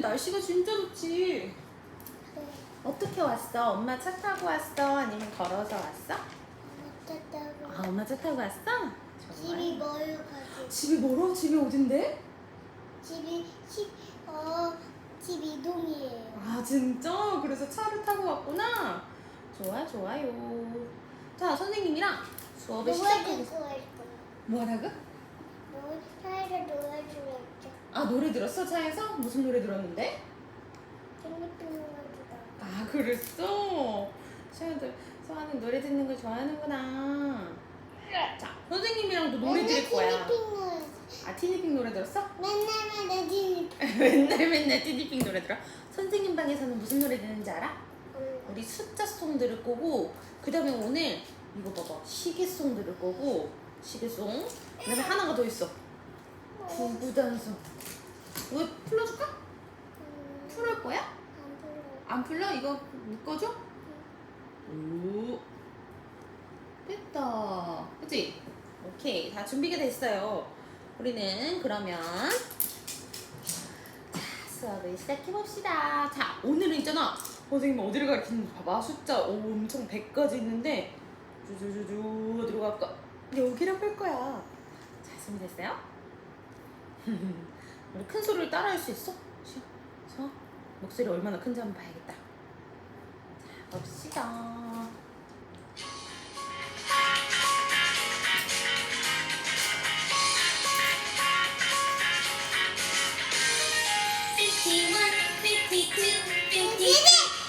날씨가 진짜 좋지. 어떻게 왔어? 엄마 차 타고 왔어? 아니면 걸어서 왔어? 아, 엄마 차 타고 왔어? 집이 좋아요. 멀어 가지고 집이 멀어? 집이 어딘데? 집이 집, 어, 집 이 동이에요. 아, 진짜? 그래서 차를 타고 왔구나? 좋아, 좋아요. 자, 선생님이랑 수업을 시작하겠습니다. 놀아주고 할 거야. 뭐라고? 놀, 차에서 놀아주고 했죠. 아, 노래 들었어? 차에서? 무슨 노래 들었는데? 아, 그랬어? 서아들, 서아는 노래 듣는 거 좋아하는구나. 자, 선생님이랑도 노래 들을 거야. 아, 티니핑 노래 들었어? 맨날 맨날 티니핑. 맨날 맨날 티니핑 노래 들어? 선생님 방에서는 무슨 노래 듣는지 알아? 몰라. 우리 숫자송 들을 거고 그 다음에 오늘 이거 봐봐 시계송 들을 거고 시계송 그 다음에 하나가 더 있어 구구단송 이거 풀어줄까? 음, 풀을 거야? 안 풀려? 이거 묶어줘? 오 됐다 그치? 오케이 다 준비가 됐어요 우리는 그러면 자 수업을 시작해봅시다 자 오늘은 있잖아 선생님 어디를 가르치는지 봐봐 숫자 오, 엄청 100까지 있는데 쭈쭈쭈쭈 어디로 갈까? 여기라고 할 거야 자 준비됐어요? 우리 큰 소리를 따라 할 수 있어? 시어 서? 목소리 얼마나 큰지 한번 봐야겠다. 자 봅시다.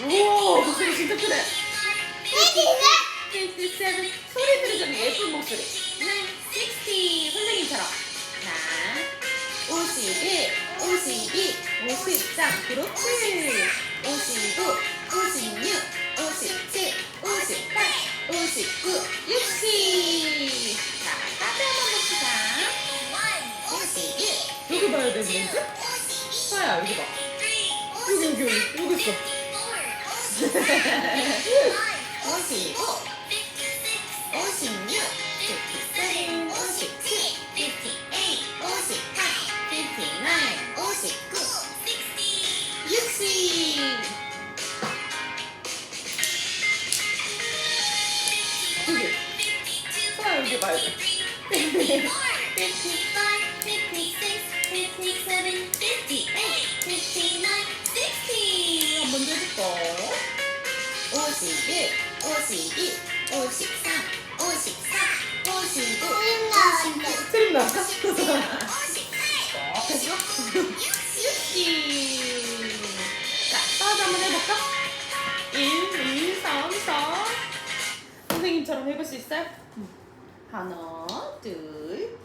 우와 목소리 진짜 크네. 57 소리 들으잖아 예쁜 목소리. 60 선생님처럼. 자 51 52 53 그렇지 59 56 57 58 59 60자 따뜻 한번 봅시다 51 여기 봐야 되는지? 서야 여기 봐 여기 여기 여기 있어 55 서야 여기 봐야 돼55 56 57 58 59 한번 더 해볼까? 51, 52, 53, 54, 55, 트림 나왔다. 56. 트림 나왔어? 어, 됐어? 60. 자, 따라서 한번 해볼까? 1, 2, 3, 4. 선생님처럼 해볼 수 있어요? 음. 하나, 둘.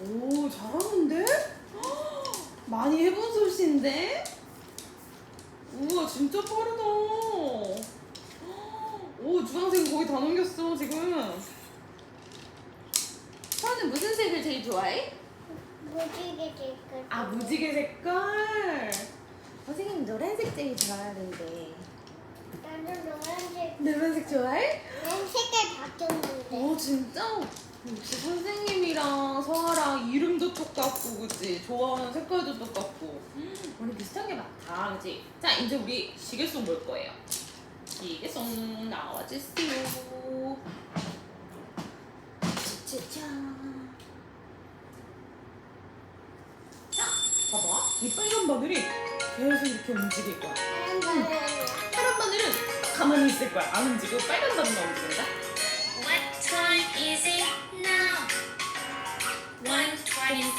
오, 잘하는데? 헉, 많이 해본 솜씨인데? 우와 진짜 빠르다. 오 주황색 거의 다 넘겼어 지금. 서아는 무슨 색을 제일 좋아해? 무지개 색깔. 아 무지개 색깔. 선생님 노란색 제일 좋아하는데. 나는 노란색. 노란색 좋아해? 난 색깔 바뀌었는데. 오 진짜? 역시 선생님이랑 서아랑 이름도 똑같고 그치? 좋아하는 색깔도 똑같고 우리 비슷한 게 많다 그치? 자 이제 우리 시계송 볼 거예요 시계송 나와주세요 짜자잔 자 봐봐 이 빨간 바늘이 계속 이렇게 움직일 거야 파란 바늘. 가만히 있을 거야 안 움직이고 빨간 바늘만 움직인다 What time is it now? 125,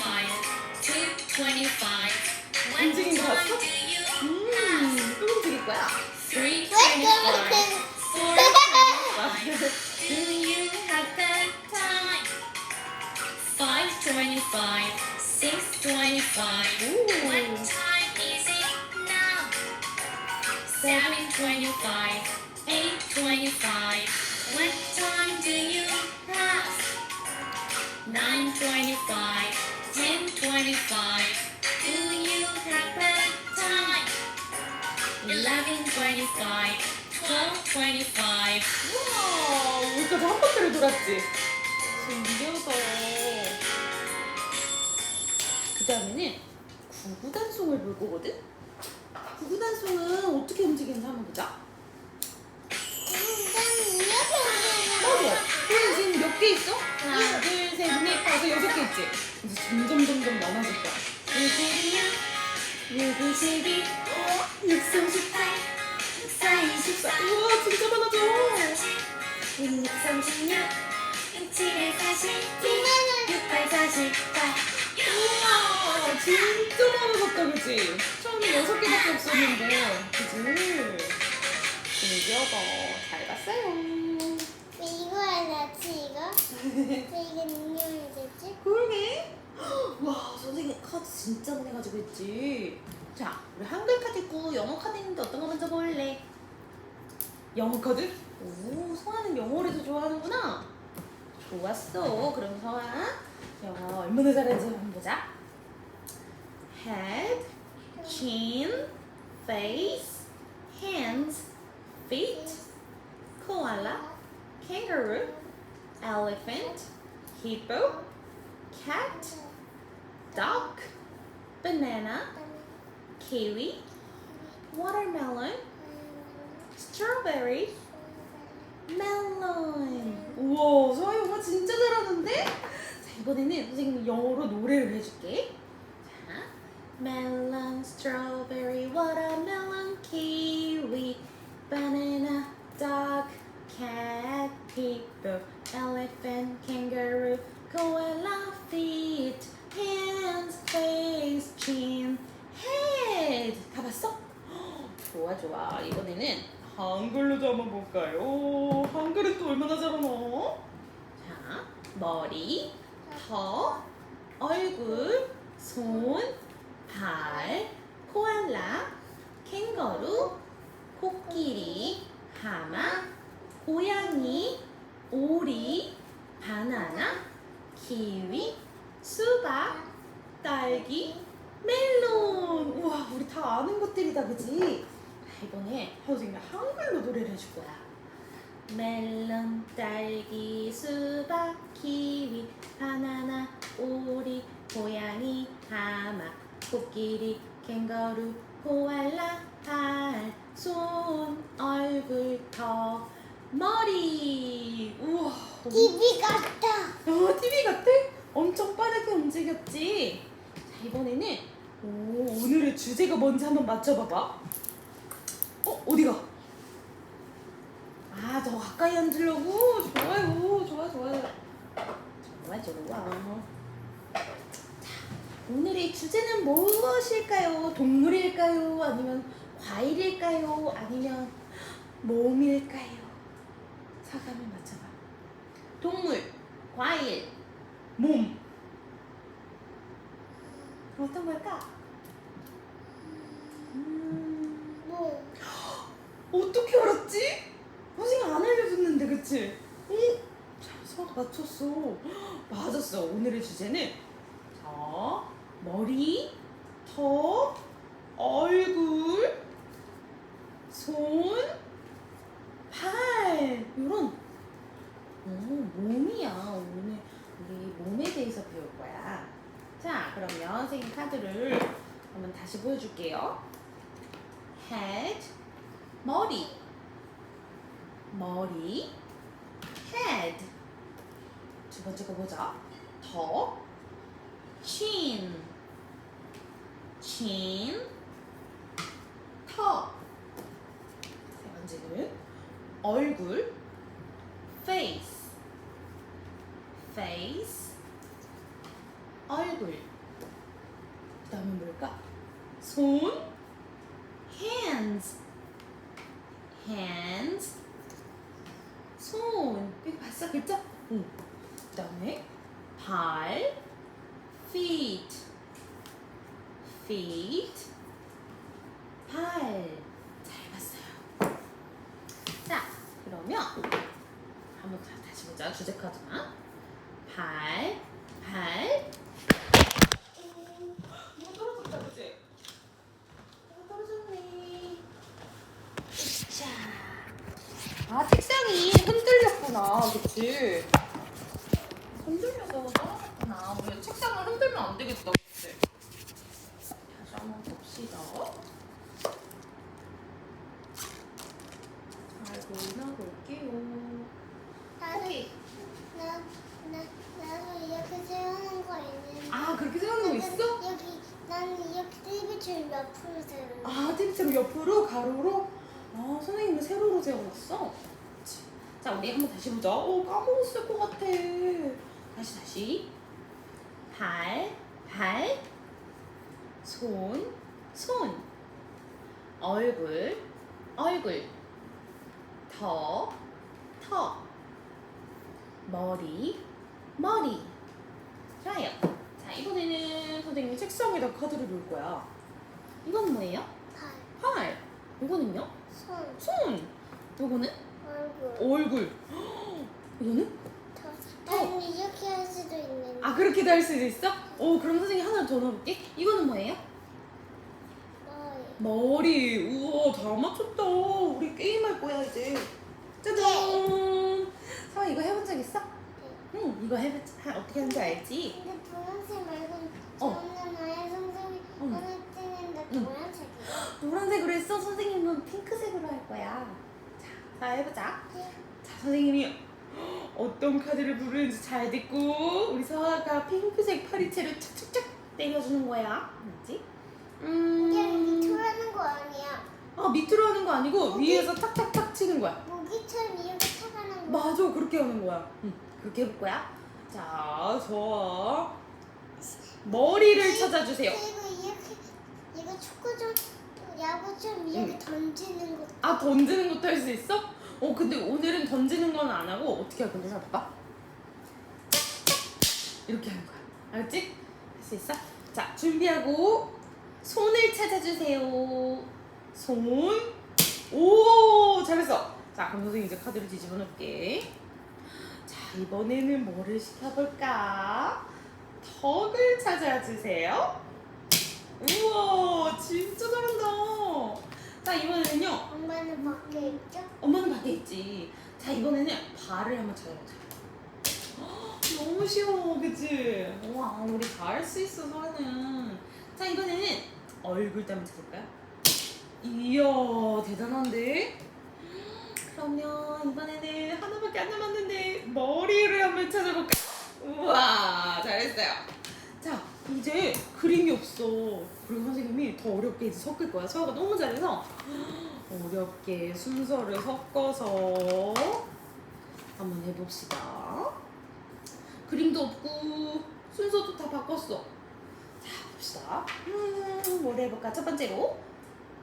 225. What time 봤어? do you 음, 또 움직일 거야 돌았지? 신기하다. 그 다음에는 구구단송을 볼 거거든? 구구단송은 어떻게 움직이는지 한번 보자. 맞아. 그럼 지금 몇 개 있어? 하나, 둘, 셋, 넷, 다섯, 여섯 개 있지? 이제 점점 점점 많아질 거야. 6 22 638 6 24 우와, 진짜 많아져. 6 36 6 7 40 6 8 48 우와, 진짜 많아졌다, 그치? 처음에 여섯 개밖에 없었는데, 그치? 신기하다. 잘 봤어요. 이거 해야지 이거? 왜 이거 능력이 되지? 그러게. 와, 선생님 카드 진짜 많이 가지고 있지. 자, 우리 한글 카드 있고 영어 카드 있는데 어떤 거 먼저 볼래? 영어 카드? 오, 성아는 영어를 더 좋아하는구나. 좋았어. 그럼 성아, 영어 얼마나 잘하는지 한번 보자. Head, chin, face, hands, feet, koala, kangaroo, elephant, hippo, cat, duck, banana, kiwi, watermelon, strawberry, melon. 우와, 서희 엄마 진짜 잘하는데? 자, 이번에는 선생님이 영어로 노래를 해줄게. 자, melon, strawberry, watermelon, kiwi, banana, duck, cat, hippo, elephant, kangaroo, koala, feet, hands, face, chin, head. 다 봤어? 좋아 좋아. 이번에는 볼까요? 한글은 또 얼마나 잘하나? 자, 머리, 턱, 얼굴, 손, 발, 코알라, 캥거루, 코끼리, 하마, 고양이, 오리, 바나나, 키위, 수박, 딸기, 멜론. 우와, 우리 다 아는 것들이다, 그지? 자, 이번에 선생님이 한글로 노래를 해줄 거야. 멜론, 딸기, 수박, 키위, 바나나, 오리, 고양이, 하마, 코끼리, 캥거루, 코알라, 발, 손, 얼굴, 턱, 머리. 우와. TV 같다. 어, TV 같아? 엄청 빠르게 움직였지? 자, 이번에는 오, 오늘의 주제가 뭔지 한번 맞춰봐봐. 어, 어디가? 아, 저 가까이 앉으려고? 좋아요, 좋아. 좋아, 좋아. 자, 오늘의 주제는 무엇일까요? 동물일까요? 아니면 과일일까요? 아니면 몸일까요? 사감을 맞춰봐. 동물, 과일, 몸. 어떤 걸까? 음, 뭐? 어떻게 알았지? 선생님 안 알려줬는데, 그치? 응? 자, 서가 맞췄어. 맞았어. 오늘의 주제는 자, 머리, 턱, 얼굴, 손, 발. 이런 오, 몸이야. 오늘 우리 몸에 대해서 배울 거야. 자, 그러면 선생님 카드를 한번 다시 보여줄게요. head, 머리, 머리, head. 두 번째 거 보자. 턱, chin, chin, 턱. 세 번째는 얼굴, face, face, 얼굴. 그 다음에 뭘까? 손, hands, hands, 손. 여기 봤어? 글자? 응. 그 다음에 발, feet, feet, 발. 잘 봤어요. 자, 그러면 한번 다- 다시 보자. 주제 카드나. 발, 발. 아 책상이 흔들렸구나 그치? 흔들려서 떨어졌구나 우리 책상을 흔들면 안 되겠다 그치? 다시 한번 봅시다 잘 보이나 볼게요 다시 나, 나, 나도 이렇게 세우는 거 있는데 아 그렇게 세우는 거 있어? 여기 나는 이렇게 TV 줄 옆으로 세우는 아, 거. 아, 찜찜 옆으로 가로로 아, 선생님은 세로로 세워놨어. 그치. 자, 우리 한번 다시 보자. 오, 까먹었을 것 같아. 다시 다시. 발, 발. 손, 손. 얼굴, 얼굴. 터, 터. 머리, 머리. 좋아요. 자, 이번에는 선생님 책상에다 카드를 놓을 거야. 이건 뭐예요? 발, 팔. 이거는요? 손, 손. 이거는 얼굴. 얼굴. 이거는? 더. 아니 이렇게 할 수도 있는데. 아 그렇게도 할 수도 있어? 오 그럼 선생님 하나 더 넣어볼게. 이거는 뭐예요? 머리. 머리. 우와 다 맞췄다. 우리 게임할 거야 이제. 짜잔. 사 이거 해본 적 있어? 응 이거 해본 하- 어떻게 하는지 알지? 근데 분홍색 말고 어. 저는 아예 선생님이 응. 하나 응. 노란색이야. 노란색으로 했어. 선생님은 핑크색으로 할 거야. 자, 자 해보자. 네. 자 선생님이 어떤 카드를 부르는지 잘 듣고 우리 서아가 핑크색 파리채를 착착착 때려주는 거야. 알지? 음. 이게 밑으로 하는 거 아니야. 아 밑으로 하는 거 아니고 위에서 탁탁탁 치는 거야. 모기처럼 이렇게 타가는 거. 맞아 그렇게 하는 거야. 응 그렇게 해볼 거야. 자 서아 머리를 찾아주세요. 그리고 이거 축구 좀 야구처럼 이렇게 던지는 거. 아 던지는 것도 할 수 있어? 어 근데 오늘은 던지는 건 안 하고 어떻게 할 건데 잡아봐 이렇게 하는 거야 알았지? 할 수 있어? 자 준비하고 손을 찾아주세요 손오 잘했어 자 그럼 선생님 이제 카드를 뒤집어 놓을게 자 이번에는 뭐를 시켜볼까 턱을 찾아주세요 우와 진짜 잘한다 자 이번에는요 엄마는 밖에 있죠? 엄마는 밖에 있지. 자 이번에는 발을 한번 찾아보자. 헉, 너무 쉬워, 그치? 와 우리 다 할 수 있어 서아는. 자 이번에는 얼굴도 한번 찾을까요? 이야 대단한데? 그러면 이번에는 하나밖에 안 남았는데 머리를 한번 찾아볼까? 우와 잘했어요. 자 이제 그림이 없어. 그리고 선생님이 더 어렵게 이제 섞을 거야. 서아가 너무 잘해서 어렵게 순서를 섞어서 한번 해봅시다. 그림도 없고 순서도 다 바꿨어. 자 봅시다. 음, 뭘 해볼까? 첫 번째로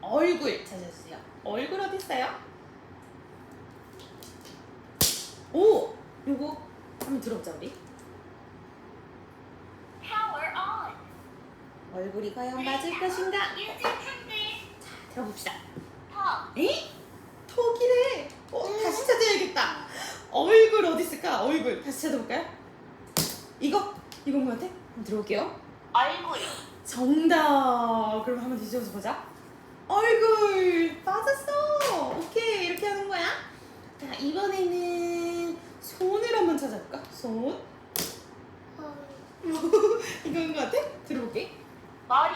얼굴 찾아주세요. 얼굴 어디 있어요? 오, 요거 한번 들어보자 우리. 얼굴이 과연 맞을 것인가? 자 들어봅시다. 턱. 에? 턱이래. 어, 다시 찾아야겠다. 얼굴 어디 있을까? 얼굴 다시 찾아볼까요? 이거 이건 것 같아? 한번 들어볼게요. 얼굴. 정답. 그럼 한번 뒤집어서 보자. 얼굴 맞았어. 오케이 이렇게 하는 거야. 자 이번에는 손을 한번 찾아볼까? 손. 어, 이건 것 같아? 들어볼게. 머리.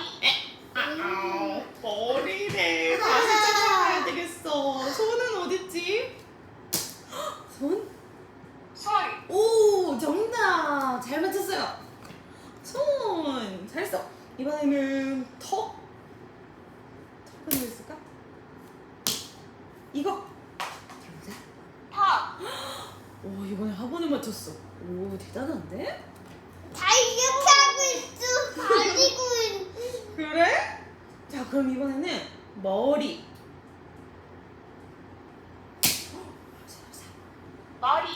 아, 머리래. 다시 찾아봐야 되겠어. 손은 어딨지? 손? 손. 오, 정답. 잘 맞췄어요. 손. 잘했어. 이번에는 턱. 턱은 어디 있을까? 이거. 들어보자. 턱. 오, 이번에 한 번에 맞췄어. 오, 대단한데? 다 이렇게 하고 있어. 가리고 있. 그래? 자, 그럼 이번에는 머리. 머리.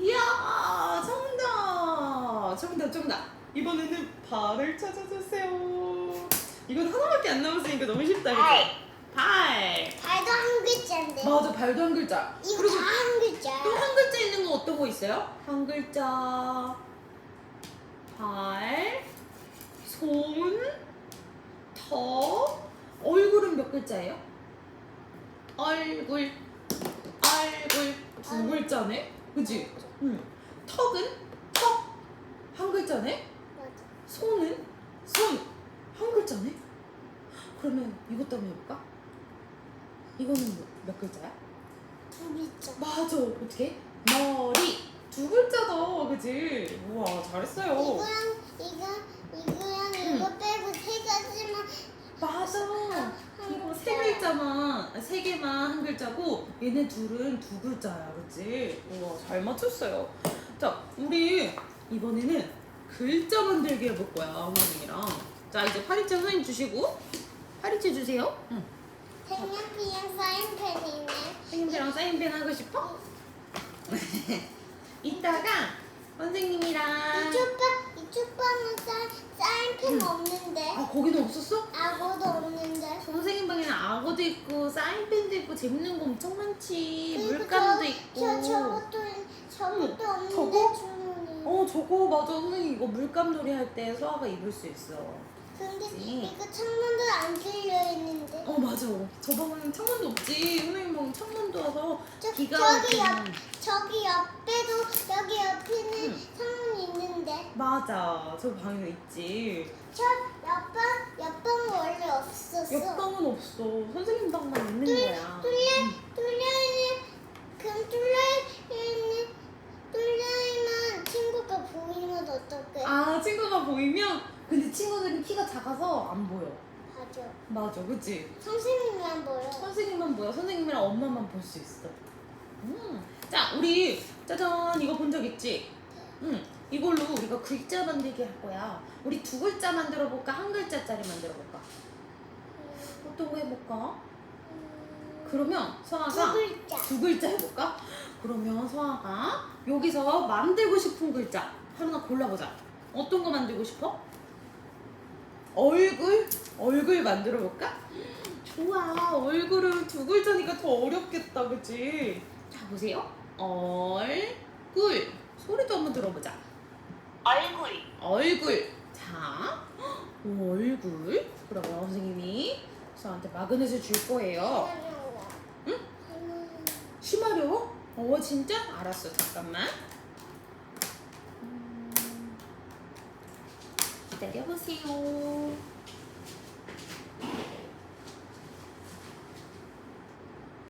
이야 정답 정답 정답 이번에는 발을 찾아주세요 이건 하나밖에 안 남았으니까 너무 쉽다 그치? 발 발도 한 글자인데. 맞아 발도 한 글자 이거 그리고 다 한 글자. 또 한 글자 있는 거 어떤 거 있어요? 한 글자 발, 손, 턱, 얼굴은 몇 글자예요? 얼굴, 얼굴 두 글자네? 그치? 응. 턱은 턱 한 글자네? 맞아. 손은 손 한 글자네? 그러면 이것도 한번 해볼까? 이거는 뭐- 몇 글자야? 두 글자. 맞아 어떻게? 머리 두 글자다 그치? 우와 잘했어요 이거랑 이거 이거랑 응. 이거 빼고 세 가지만 맞아. 한 이거 세. 글자만 아, 세 개만 한 글자고 얘네 둘은 두 글자야, 그렇지? 우와 잘 맞췄어요. 자, 우리 이번에는 글자 만들기 해볼 거야, 어머님이랑. 자, 이제 파리채 선생님 주시고 파리채 주세요. 응. 색연필이랑 사인펜이네. 선생님이랑 사인펜 하고 싶어? 이따가 선생님이랑 이쪽 방, 이쪽 방은 사인, 사인펜 없는데. 아 거기는 없었어? 아무도 없는데. 선생님 방에는 악어도 있고 사인펜도 있고 재밌는 거 엄청 많지 그리고 물감도 저- 있고 저, 저것도, 저것도 응, 없는데. 저거? 주머니. 어 저거 맞아 선생님 이거 물감놀이 할때 서아가 입을 수 있어 근데 그치. 이거 창문도 안 뚫려 있는데. 어 맞아 저 방은 창문도 없지 선생님 방은 창문도 와서 저, 비가 저기 올 옆, 저기 옆에도 여기 옆에는 응. 창문이 있는데. 맞아 저 방에 있지 저 옆방 옆방 원래 없었어. 옆방은 없어 선생님 방만 있는 거야 뚫려 뚫려 있는 그럼 뚫려 있는 뚫려 있는 친구가 보이면 어떡해? 아 친구가 보이면 근데 친구들은 키가 작아서 안 보여 맞아. 맞아 그치? 선생님만 보여. 선생님만 보여. 선생님이랑 엄마만 볼 수 있어. 음. 자, 우리 짜잔 이거 본 적 있지? 응. 이걸로 우리가 글자 만들기 할 거야. 우리 두 글자 만들어 볼까? 한 글자짜리 만들어 볼까? 어떤 거 해볼까? 그러면 두 서아가 글자. 두 글자 해볼까? 그러면 서아가 여기서 만들고 싶은 글자 하나 골라보자. 어떤 거 만들고 싶어? 얼굴? 얼굴 만들어 볼까? 좋아. 얼굴은 두 글자니까 더 어렵겠다, 그치? 자, 보세요. 얼굴. 소리도 한번 들어보자. 얼굴 얼굴. 자, 오, 얼굴. 그러면 선생님이 저한테 마그넷을 줄 거예요. 응? 심하려워? 어, 진짜? 알았어. 잠깐만. 기다려보세요.